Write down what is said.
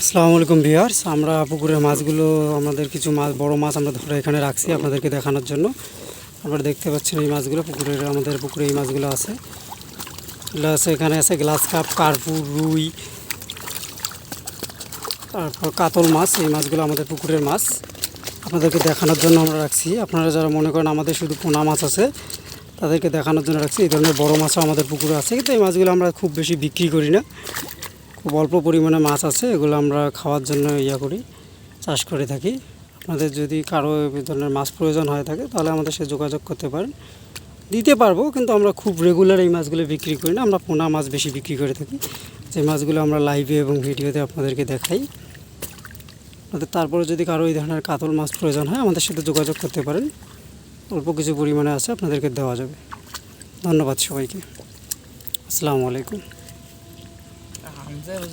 আসসালামু আলাইকুম ভিউয়ার্স, আমরা পুকুরের মাছগুলো, আমাদের কিছু মাছ, বড় মাছ আমরা ধরে এখানে রাখছি আপনাদেরকে দেখানোর জন্য। আপনারা দেখতে পাচ্ছেন এই মাছগুলো, পুকুরের, আমাদের পুকুরে এই মাছগুলো আছে। এগুলো আছে এখানে আছে গ্লাস কাপ, কার্পুর, রুই, তারপর কাতল মাছ, এই মাছগুলো আমাদের পুকুরের মাছ। আপনাদেরকে দেখানোর জন্য আমরা রাখছি। আপনারা যারা মনে করেন আমাদের শুধু পোনা মাছ আছে, তাদেরকে দেখানোর জন্য রাখছি। এই ধরনের বড় মাছও আমাদের পুকুরে আছে, কিন্তু এই মাছগুলো আমরা খুব বেশি বিক্রি করি না। খুব অল্প পরিমাণে মাছ আছে, এগুলো আমরা খাওয়ার জন্য ইয়া করি, চাষ করে থাকি। আপনাদের যদি কারও এই ধরনের মাছ প্রয়োজন হয়ে থাকে, তাহলে আমাদের সাথে যোগাযোগ করতে পারেন। দিতে পারব, কিন্তু আমরা খুব রেগুলার এই মাছগুলো বিক্রি করি না, আমরা পোনা মাছ বেশি বিক্রি করে থাকি। যে মাছগুলো আমরা লাইভে এবং ভিডিওতে আপনাদেরকে দেখাই। আপনাদের তারপরে যদি কারও এই ধরনের কাতল মাছ প্রয়োজন হয়, আমাদের সাথে যোগাযোগ করতে পারেন। অল্প কিছু পরিমাণে আছে, আপনাদেরকে দেওয়া যাবে। ধন্যবাদ সবাইকে। আসসালামু আলাইকুম। Mzee,